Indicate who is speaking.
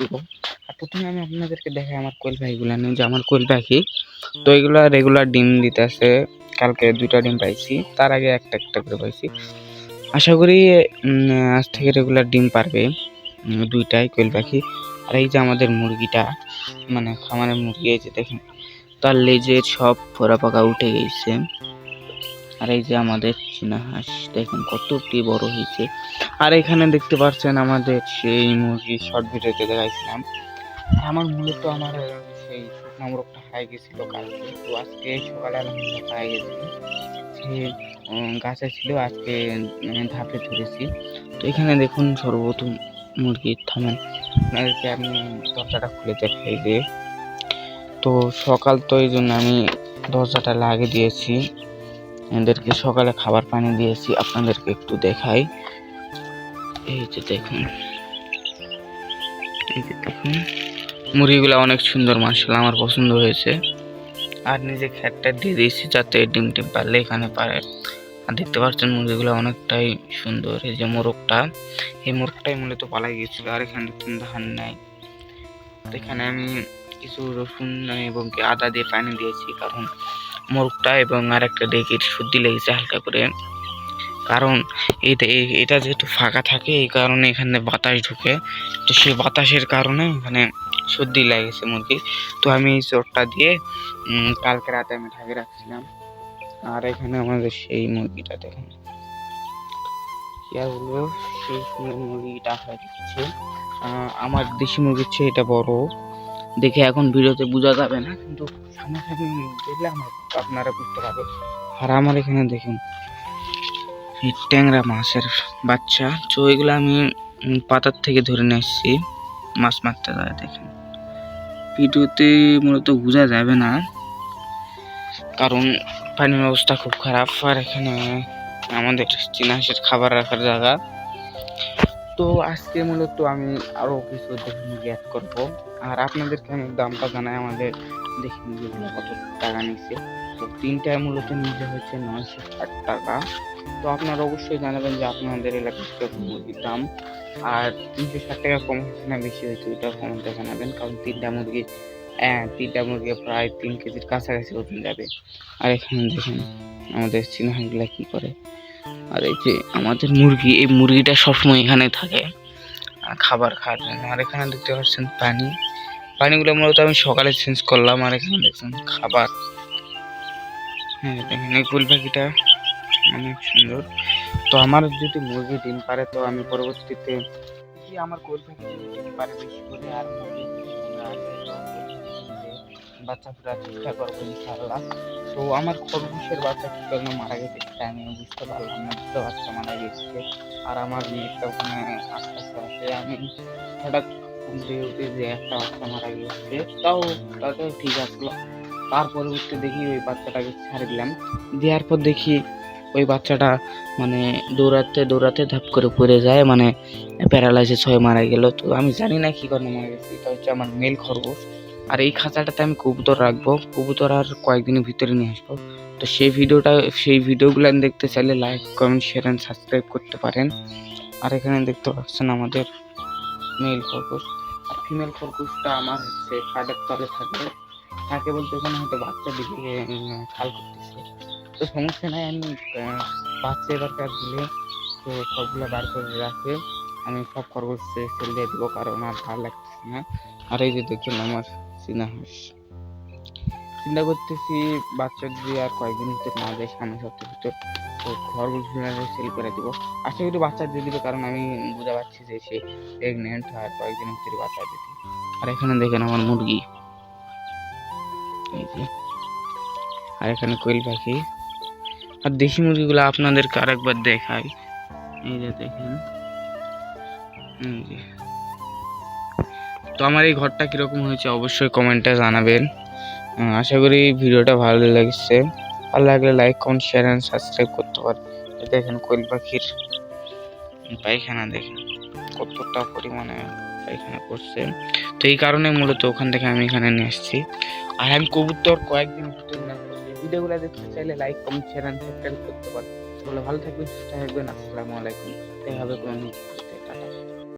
Speaker 1: পুরো আর প্রথমে আমি আপনাদেরকে দেখাই আমার কোয়েল পাখিগুলো নিয়ে যে আমার কোয়েল পাখি তো এগুলা রেগুলার ডিম দিতেছে, কালকে দুইটা ডিম পাইছি, তার আগে একটা একটা করে পাইছি। আশা করি আজ থেকে রেগুলার ডিম পারবে দুইটাই কোয়েল পাখি আর এই যে আমাদের মুরগিটা মানে খামারের মুরগি, এই যে দেখেন, তার লেজের সব ফোরা পাকা উঠে গেছে। আর এই যে আমাদের চীনা হাঁস, দেখেন কতটি বড় হয়েছে। আর এখানে দেখতে পাচ্ছেন আমাদের সেই মুরগি শর্ট ভিডিওতে দেখাইছিলাম। আমার মূলত আমার সেই শুকনো মোরগটা হাই গেছিল কালকে। তো আজকে সকালে পাই গেছি সে গাছে ছিল, আজকে ধাপে ধরেছি। তো এখানে দেখুন সর্বপ্রথম মুরগির থামেন আপনাদেরকে আমি দরজাটা খুলে দেখাই যে, তো সকাল তো এই জন্য আমি দরজাটা লাগিয়ে দিয়েছি। এদেরকে সকালে খাবার পানি দিয়েছি। আপনাদেরকে একটু দেখাই। এই যে দেখুন। এই যে দেখুন। মুরগিগুলো অনেক সুন্দর মার্শাল আমার পছন্দ হয়েছে। আর নিজে খ্যাটটা দিয়ে দিয়েছি যাতে ডিম টিম পারলে এখানে পারে। আর দেখতে পাচ্ছেন মুরগিগুলো অনেকটাই সুন্দর। এই যে মোরগটা, এই মোরগটাই মূলত পালাই গিয়েছিল আর এখানে দেখুন ধান নাই। তো এখানে আমি কিছু রসুন এবং আদা দিয়ে পানি দিয়েছি, কারণ মোরগটা এবং আর একটা ডেকির সর্দি লেগেছে হালকা করে। কারণ এটা এটা যেহেতু ফাঁকা থাকে, এই কারণে এখানে বাতাস ঢুকে। তো সেই বাতাসের কারণে এখানে সর্দি লেগেছে মুরগির তো আমি এই চোরটা দিয়ে কালকে রাতে আমি ঢাকে রাখছিলাম। আর এখানে আমাদের সেই মুরগিটা, দেখুন। সেই মুরগিটা হয়ে যাচ্ছে। আমার দেশি মুরগির চেয়ে এটা বড়। দেখে এখন ভিডিওতে বোঝা যাবে না, কিন্তু সামনাসামনি দেখলে আমার আপনারা বুঝতে পারবেন। আর আমার এখানে দেখুন ট্যাংরা মাছের বাচ্চা। তো এগুলো আমি পাতার থেকে ধরে নিয়ে এসেছি। মাছ মারতে যায়, দেখেন। ভিডিওতে মূলত বোঝা যাবে না, কারণ পানির অবস্থা খুব খারাপ। আর এখানে আমাদের চিনাশের খাবার রাখার জায়গা। তো আজকে মূলত আমি আরও কিছু দেখে অ্যাড করব। আর আপনাদেরকে আমি দামটা জানাই, আমাদের দেখি মুরগিগুলো কত টাকা নিচ্ছে তো তিনটায় মূলত নিতে হচ্ছে নয়শো ষাট টাকা। তো আপনারা অবশ্যই জানাবেন যে আপনাদের এলাকায় কীরকম মুরগির দাম। আর তিনশো ষাট টাকা কম হচ্ছে না, বেশি হচ্ছে ওইটা কমতে জানাবেন। কারণ তিনটা মুরগি হ্যাঁ তিনটা মুরগি প্রায় তিন কেজির কাছাকাছি ওজন যাবে। আর এখানে দেখুন, আমাদের চিনাহাগুলা কি করে। আর এই যে আমাদের মুরগি, এই মুরগিটা সবসময় এখানে থাকে। খাবার খাওয়ার জন্য। আর এখানে দেখতে পাচ্ছেন পানি। পানিগুলো মূলত আমি সকালে চেঞ্জ করলাম। আর এখানে দেখছেন খাবার। হ্যাঁ এই ফুল পাখিটা অনেক সুন্দর। তো আমার যদি মুরগি ডিম পারে, তো আমি পরবর্তীতে, আমার কোয়েল পাখি ডিম পারে, বেশি করে আর মুরগি বাচ্চা ফোটার চেষ্টা করব ইনশাআল্লাহ। তো আমার খরগোশের বাচ্চা কি কারণে মারা গেছে সেটা আমি বুঝতে পারলাম না দুটো বাচ্চা মারা গেছে। আর আমার মেয়েটা ওখানে আস্তে আস্তে আসে। আমি হঠাৎ ঘুম থেকে উঠে যে একটা বাচ্চা মারা গেছে, তাও তাতেও ঠিক আসলো। তার পরবর্তী দেখি ওই বাচ্চাটাকে ছাড়ে দিলাম। দেওয়ার পর দেখি ওই বাচ্চাটা মানে দৌড়াতে দৌড়াতে ধাপ করে পড়ে যায় মানে প্যারালাইসিস হয়ে মারা গেল। তো আমি জানি না কি কারণে মারা গেছে, এটা হচ্ছে আমার মেল খরগোশ। আর এই খাঁচাটাতে আমি কবুতর রাখব। কবুতর আর কয়েকদিনের ভিতরে নিয়ে আসব। তো সেই ভিডিওটা, সেই ভিডিওগুলো আমি দেখতে চাইলে like comment share and subscribe করতে পারেন। আর এখানে দেখতে পাচ্ছেন আমাদের মেল খরগোশ। আর ফিমেল খরগোশটা আমার হচ্ছে খাটের তলে থাকে। থাকে বলতে ওখানে হয়তো বাচ্চা দিকে খাল করতেছে। তো সমস্যা নাই, আমি বাচ্চা এবার কার দিলে তো সবগুলো বার করে রাখে। আমি সব খরগোশ সেল দিয়ে দেবো, কারণ আর ভালো লাগতেছে না। আর এই যে দেখুন আমার হাঁস চিন্তা করতেছি বাচ্চা যদি আর কয়েকদিন ভিতরে না যায়, সামনে সপ্তাহের ভিতর তো ঘরগুলো সেল করে দিব। আশা করি বাচ্চা দিয়ে দিবে কারণ আমি বুঝতে পারছি যে সে প্রেগনেন্ট আর কয়েকদিনের ভিতরে বাচ্চা দিতে আর এখানে দেখেন আমার মুরগি। আর এখানে কোয়েল পাখি। আর দেশি মুরগিগুলো আপনাদেরকে আরেকবার দেখাই। এই যে দেখেন। এই তো আমার এই ঘরটা কীরকম হয়েছে অবশ্যই কমেন্টে জানাবেন। আশা করি ভিডিওটা ভালো লাগছে। ভালো লাগলে like comment share and subscribe করতে পারেন। দেখেন কোয়েল পাখির পায়খানা দেখেন, কতটা পরিমাণে পায়খানা করছে। তো এই কারণে মূলত ওখান থেকে আমি এখানে নিয়ে এসেছি আর আমি কবুতর কয়েকদিন ভিডিওগুলো দেখতে চাইলে like comment share and subscribe করতে পারেন। ভালো থাকবেন, সুস্থ থাকবেন। আসসালামু আলাইকুম। দেখা হবে কোনো